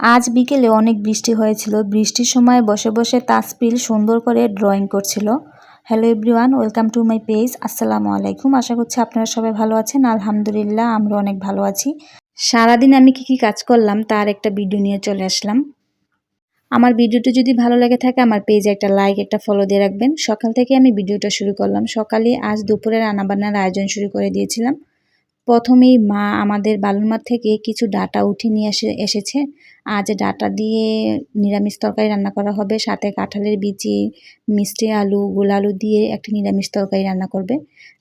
আজ বিকেলে অনেক বৃষ্টি হয়েছিল। বৃষ্টির সময় বসে বসে তাসপিল সুন্দর করে ড্রয়িং করছিল। Hello everyone, welcome to my page. আসসালামু আলাইকুম। আশা করছি আপনারা সবাই ভালো আছেন। আলহামদুলিল্লাহ, আমরা অনেক ভালো আছি। সারাদিন আমি কি কি কাজ করলাম তার একটা ভিডিও নিয়ে চলে আসলাম। আমার ভিডিওটি যদি ভালো লাগে থাকে, আমার পেজে একটা লাইক, একটা ফলো দিয়ে রাখবেন। সকাল থেকে আমি ভিডিওটা শুরু করলাম। সকালে আজ দুপুরে রান্নাবান্নার আয়োজন শুরু করে দিয়েছিলাম। প্রথমেই মা আমাদের বালুরমাঠ থেকে কিছু ডাটা উঠে নিয়ে এসে, এসেছে। আজ ডাটা দিয়ে নিরামিষ তরকারি রান্না করা হবে। সাথে কাঁঠালের বিচি, মিষ্টি আলু, গোল আলু দিয়ে একটি নিরামিষ তরকারি রান্না করবে।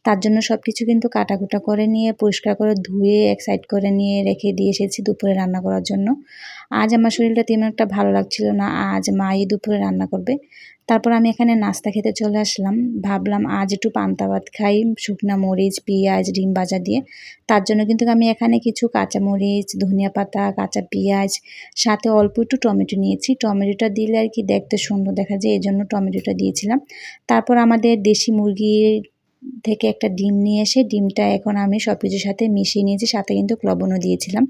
তার জন্য সব কিছু কিন্তু কাটাকুটা করে নিয়ে, পরিষ্কার করে ধুয়ে, এক সাইড করে নিয়ে রেখে দিয়ে এসেছি দুপুরে রান্না করার জন্য। আজ আমার শরীরটা তেমন একটা ভালো লাগছিল না, আজ মা এই দুপুরে রান্না করবে। তারপর আমি এখানে নাস্তা খেতে চলে আসলাম। ভাবলাম আজ একটু পান্তা ভাত খাই, শুকনা মরিচ, পেঁয়াজ, ডিম ভাজা দিয়ে। তার জন্য কিন্তু আমি এখানে কিছু কাঁচা মরিচ, ধনিয়া পাতা, কাঁচা পেঁয়াজ, সাথে অল্প একটু টমেটো নিয়েছি। টমেটোটা দিলে আর কি দেখতে সুন্দর দেখা যায় এই জন্য টমেটোটা দিয়েছিলাম। তারপর আমাদের দেশি মুরগির থেকে একটা ডিম নিয়ে এসে ডিমটা এখন আমি সব কিছুর সাথে মিশিয়ে নিয়েছি, সাথে কিন্তু লবণও দিয়েছিলাম।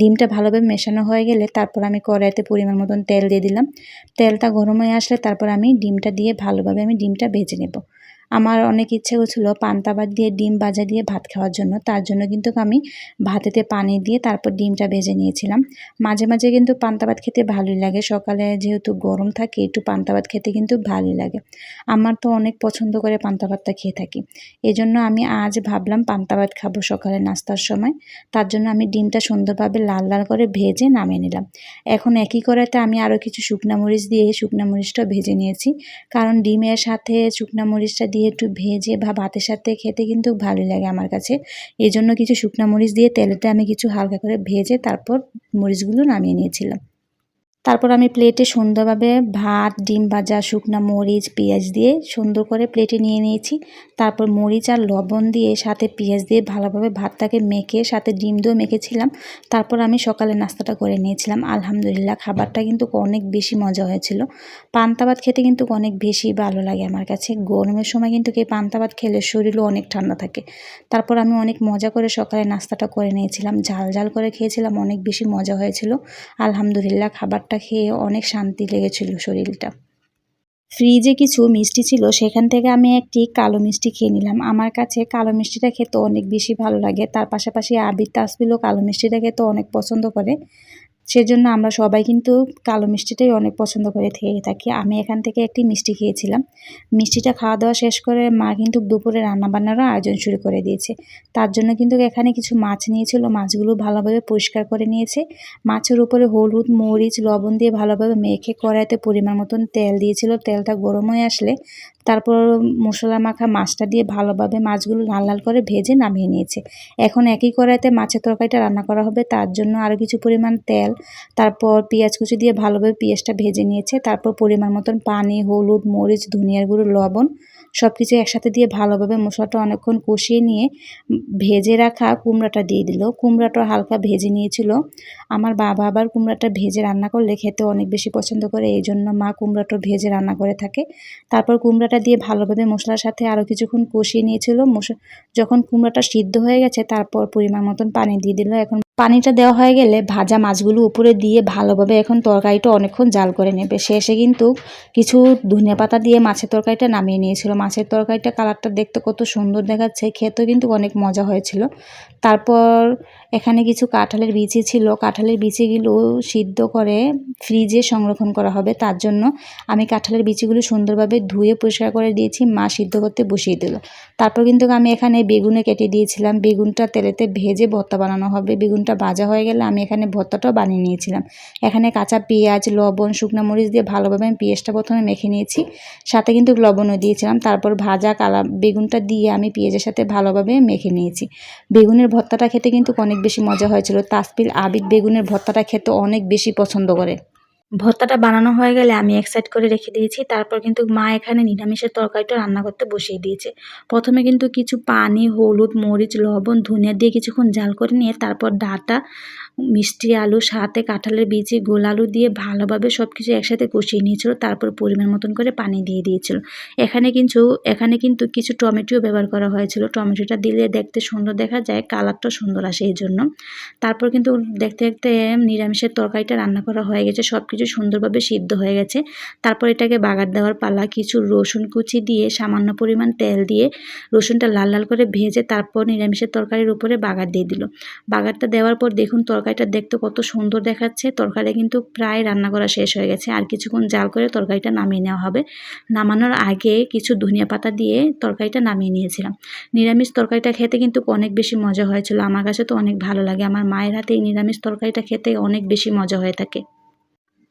ডিমটা ভালোভাবে মেশানো হয়ে গেলে তারপর আমি কড়াইতে পরিমাণ মতন তেল দিয়ে দিলাম। তেলটা গরম হয়ে আসলে তারপর আমি ডিমটা দিয়ে ভালোভাবে আমি ডিমটা ভেজে নেব। আমার অনেক ইচ্ছে হচ্ছিল পান্তা ভাত দিয়ে, ডিম ভাজা দিয়ে ভাত খাওয়ার জন্য। তার জন্য কিন্তু আমি ভাতেতে পানি দিয়ে তারপর ডিমটা ভেজে নিয়েছিলাম। মাঝে মাঝে কিন্তু পান্তা ভাত খেতে ভালোই লাগে। সকালে যেহেতু গরম থাকে, একটু পান্তা ভাত খেতে কিন্তু ভালোই লাগে। আমার তো অনেক পছন্দ করে পান্তা ভাতটা খেয়ে থাকি। এই জন্য আমি আজ ভাবলাম পান্তা ভাত খাব সকালে নাস্তার সময়। তার জন্য আমি ডিমটা সুন্দরভাবে লাল লাল করে ভেজে নামিয়ে নিলাম। এখন একই করাতে আমি আরও কিছু শুকনা মরিচ দিয়ে শুকনা মরিচটা ভেজে নিয়েছি। কারণ ডিমের সাথে শুকনা মরিচটা দিয়ে একটু ভেজে বা ভাতের সাথে খেতে কিন্তু ভালোই লাগে আমার কাছে। এই জন্য কিছু শুকনা মরিচ দিয়ে তেলেতে আমি কিছু হালকা করে ভেজে তারপর মরিচগুলো নামিয়ে নিয়েছিলাম। তারপর আমি প্লেটে সুন্দরভাবে ভাত, ডিম ভাজা, শুকনো মরিচ, পেঁয়াজ দিয়ে সুন্দর করে প্লেটে নিয়ে নিয়েছি। তারপর মরিচ আর লবণ দিয়ে সাথে পেঁয়াজ দিয়ে ভালোভাবে ভাতটাকে মেখে, সাথে ডিম দিয়েও মেখেছিলাম। তারপর আমি সকালে নাস্তাটা করে নিয়েছিলাম। আলহামদুলিল্লাহ, খাবারটা কিন্তু অনেক বেশি মজা হয়েছিল। পান্তা ভাত খেতে কিন্তু অনেক বেশি ভালো লাগে আমার কাছে। গরমের সময় কিন্তু এই পান্তা ভাত খেলে শরীরও অনেক ঠান্ডা থাকে। তারপর আমি অনেক মজা করে সকালে নাস্তাটা করে নিয়েছিলাম। ঝাল ঝাল করে খেয়েছিলাম, অনেক বেশি মজা হয়েছিল। আলহামদুলিল্লাহ, খাবার খাবারটা খেয়ে অনেক শান্তি লেগেছিল শরীরটা। ফ্রিজে কিছু মিষ্টি ছিল, সেখান থেকে আমি একটি কালো মিষ্টি খেয়ে নিলাম। আমার কাছে কালো মিষ্টিটা খেতে অনেক বেশি ভালো লাগে। তার পাশাপাশি আবির তাসবিলও কালো মিষ্টিটা খেতে অনেক পছন্দ করে। সেজন্য আমরা সবাই কিন্তু কালো মিষ্টিটাই অনেক পছন্দ করে খেয়ে থাকি। আমি এখান থেকে একটি মিষ্টি খেয়েছিলাম। মিষ্টিটা খাওয়া দাওয়া শেষ করে মা কিন্তু দুপুরে রান্নাবান্নারও আয়োজন শুরু করে দিয়েছে। তার জন্য কিন্তু এখানে কিছু মাছ নিয়েছিল। মাছগুলো ভালোভাবে পরিষ্কার করে নিয়েছে। মাছের উপরে হলুদ, মরিচ, লবণ দিয়ে ভালোভাবে মেখে কড়াইতে পরিমাণ মতন তেল দিয়েছিল। তেলটা গরম হয়ে আসলে তারপর মশলা মাখা মাছটা দিয়ে ভালোভাবে মাছগুলো লাল লাল করে ভেজে নামিয়ে নিয়েছে। এখন একই কড়াইতে মাছের তরকারিটা রান্না করা হবে, তার জন্য আরও কিছু পরিমাণ তেল, তারপর পেঁয়াজ কুচি দিয়ে ভালোভাবে পেঁয়াজটা ভেজে নিয়েছে, তারপর পরিমাণ মতন পানি, হলুদ, মরিচ, ধনিয়ার গুঁড়ো, লবণ সব কিছু একসাথে দিয়ে ভালোভাবে মশলাটা অনেকক্ষণ কষিয়ে নিয়ে ভেজে রাখা কুমড়াটা দিয়ে দিল। কুমড়াটা হালকা ভেজে নিয়েছিল। আমার বাবা আবার কুমড়াটা ভেজে রান্না করলে খেতে অনেক বেশি পছন্দ করে এই জন্য মা কুমড়াটা ভেজে রান্না করে থাকে। তারপর কুমড়াটা দিয়ে ভালোভাবে মশলার সাথে আরও কিছুক্ষণ কষিয়ে নিয়েছিল। যখন কুমড়াটা সিদ্ধ হয়ে গেছে, তারপর পরিমাণ মতন পানি দিয়ে দিল। এখন পানিটা দেওয়া হয়ে গেলে ভাজা মাছগুলো উপরে দিয়ে ভালোভাবে এখন তরকারিটা অনেকক্ষণ জাল করে নেবে। শেষে কিন্তু কিছু ধনিয়া পাতা দিয়ে মাছের তরকারিটা নামিয়ে নিয়েছিল। মাছের তরকারিটা কালারটা দেখতে কত সুন্দর দেখাচ্ছে। খেতেও কিন্তু অনেক মজা হয়েছিল। তারপর এখানে কিছু কাঁঠালের বিচি ছিল। কাঁঠালের বিচিগুলো সিদ্ধ করে ফ্রিজে সংরক্ষণ করা হবে। তার জন্য আমি কাঁঠালের বিচিগুলো সুন্দরভাবে ধুয়ে পরিষ্কার করে দিয়েছি। মা সিদ্ধ করতে বসিয়ে দিল। তারপর কিন্তু আমি এখানে বেগুনে কেটে দিয়েছিলাম। বেগুনটা তেলেতে ভেজে ভর্তা বানানো হবে। বেগুনটা ভাজা হয়ে গেলে আমি এখানে ভর্তাটাও বানিয়ে নিয়েছিলাম। এখানে কাঁচা পেঁয়াজ, লবণ, শুকনো মরিচ দিয়ে ভালোভাবে আমি পেঁয়াজটা প্রথমে মেখে নিয়েছি। সাথে কিন্তু লবণও দিয়েছিলাম। তারপর ভাজা কালা বেগুনটা দিয়ে আমি পেঁয়াজের সাথে ভালোভাবে মেখে নিয়েছি। বেগুনের ভর্তাটা খেতে কিন্তু অনেক বেশি মজা হয়েছিল। তাসপিল আবিদ বেগুনের ভর্তাটা খেতে অনেক বেশি পছন্দ করে। ভর্তাটা বানানো হয়ে গেলে আমি এক সাইড করে রেখে দিয়েছি। তারপর কিন্তু মা এখানে নিরামিষের তরকারিটা রান্না করতে বসিয়ে দিয়েছে। প্রথমে কিন্তু কিছু পানি, হলুদ, মরিচ, লবণ, ধনিয়া দিয়ে কিছুক্ষণ জাল করে নিয়ে তারপর ডাটা মিষ্টি আলু, সাথে কাঁঠালের বিচি, গোল আলু দিয়ে ভালোভাবে সব কিছু একসাথে কষিয়ে নিয়েছিল, তারপর পরিমাণ মতন করে পানি দিয়ে দিয়েছিল। এখানে কিন্তু এখানে কিন্তু কিছু টমেটোও ব্যবহার করা হয়েছিল। টমেটোটা দিলে দেখতে সুন্দর দেখা যায়, কালারটা সুন্দর আসে এই জন্য তারপর কিন্তু দেখতে দেখতে নিরামিষের তরকারিটা রান্না করা হয়ে গেছে সব কিছু সুন্দরভাবে সিদ্ধ হয়ে গেছে। তারপর এটাকে বাগার দেওয়ার পালা কিছু রসুন কুচি দিয়ে সামান্য পরিমাণ তেল দিয়ে রসুনটা লাল লাল করে ভেজে তারপর নিরামিষের তরকারির উপরে বাগার দিয়ে দিল। বাগারটা দেওয়ার পর দেখুন তরকারিটা দেখতে কত সুন্দর দেখাচ্ছে। তরকারি কিন্তু প্রায় রান্না করা শেষ হয়ে গেছে। আর কিছুক্ষণ জাল করে তরকারিটা নামিয়ে নেওয়া হবে। নামানোর আগে কিছু ধনিয়া পাতা দিয়ে তরকারিটা নামিয়ে নিয়েছিলাম। নিরামিষ তরকারিটা খেতে কিন্তু অনেক বেশি মজা হয়েছিল। আমার কাছে তো অনেক ভালো লাগে। আমার মায়ের হাতে এই নিরামিষ তরকারিটা খেতে অনেক বেশি মজা হয়ে থাকে।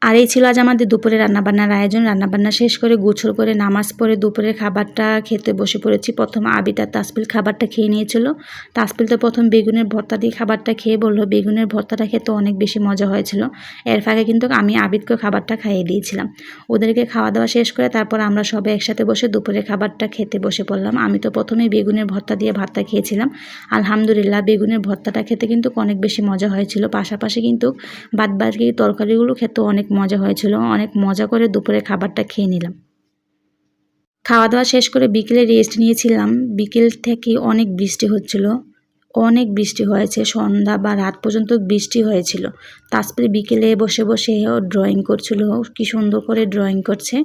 আর এই ছিল আজ আমাদের দুপুরে রান্নাবান্নার আয়োজন। রান্নাবান্না শেষ করে গোছল করে নামাজ পড়ে দুপুরের খাবারটা খেতে বসে পড়েছি। প্রথম আবিতা তাসপিল খাবারটা খেয়ে নিয়েছিল। তাসপিল তো প্রথম বেগুনের ভর্তা দিয়ে খাবারটা খেয়ে বলল, বেগুনের ভর্তাটা খেতে অনেক বেশি মজা হয়েছিল। এর ফাঁকে কিন্তু আমি আবিদকে খাবারটা খাইয়ে দিয়েছিলাম। ওদেরকে খাওয়া দাওয়া শেষ করে তারপর আমরা সবাই একসাথে বসে দুপুরে খাবারটা খেতে বসে পড়লাম। আমি তো প্রথমে বেগুনের ভর্তা দিয়ে ভাতটা খেয়েছিলাম। আলহামদুলিল্লাহ, বেগুনের ভর্তাটা খেতে কিন্তু অনেক বেশি মজা হয়েছিল। পাশাপাশি কিন্তু বাদ বাকি তরকারিগুলো খেতে অনেক মজা হয়েছিল। অনেক মজা করে দুপুরে খাবারটা খেয়ে নিলাম। খাওয়া দাওয়া শেষ করে বিকেলে রেস্ট নিয়েছিলাম। বিকেল থেকে অনেক বৃষ্টি হচ্ছিল। অনেক বৃষ্টি হয়েছে, সন্ধ্যা বা রাত পর্যন্ত বৃষ্টি হয়েছিল। তারপরে বিকেলে বসে বসে ও ড্রয়িং করছিল কি সুন্দর করে ড্রয়িং করছে।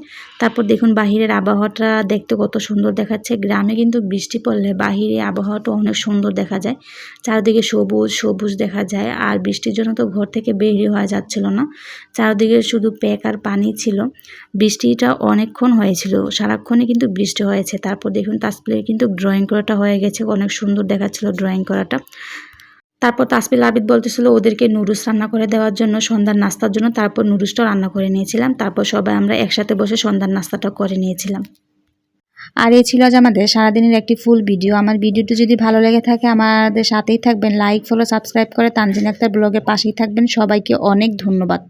তারপর দেখুন বাহিরের আবহাওয়াটা দেখতে কত সুন্দর দেখাচ্ছে। গ্রামে কিন্তু বৃষ্টি পড়লে বাহিরে আবহাওয়াটা অনেক সুন্দর দেখা যায়। চারদিকে সবুজ সবুজ দেখা যায়। আর বৃষ্টির জন্য তো ঘর থেকে বেরিয়ে হওয়া যাচ্ছিল না। চারদিকে শুধু প্যাক আর পানি ছিল। বৃষ্টিটা অনেকক্ষণ হয়েছিল। সারাক্ষণই কিন্তু বৃষ্টি হয়েছে। তারপর দেখুন তাসপ্লে কিন্তু ড্রয়িং করাটা হয়ে গেছে। অনেক সুন্দর দেখাচ্ছিল ড্রয়িং করাটা। তারপর তাসপিল আবিদ বলতেছিল, ওদেরকে নুডলস রান্না করে দেওয়ার জন্য সন্ধ্যার নাস্তার জন্য তারপর নুডলসটা রান্না করে নিয়েছিলাম। তারপর সবাই আমরা একসাথে বসে সন্ধ্যার নাস্তাটা করে নিয়েছিলাম। আর এই ছিল আজ আমাদের সারাদিনের একটি ফুল ভিডিও আমার ভিডিওটি যদি ভালো লেগে থাকে, আমাদের সাথেই থাকবেন। লাইক ফলো সাবস্ক্রাইব করে তানজিন আক্তার ব্লগের পাশেই থাকবেন। সবাইকে অনেক ধন্যবাদ।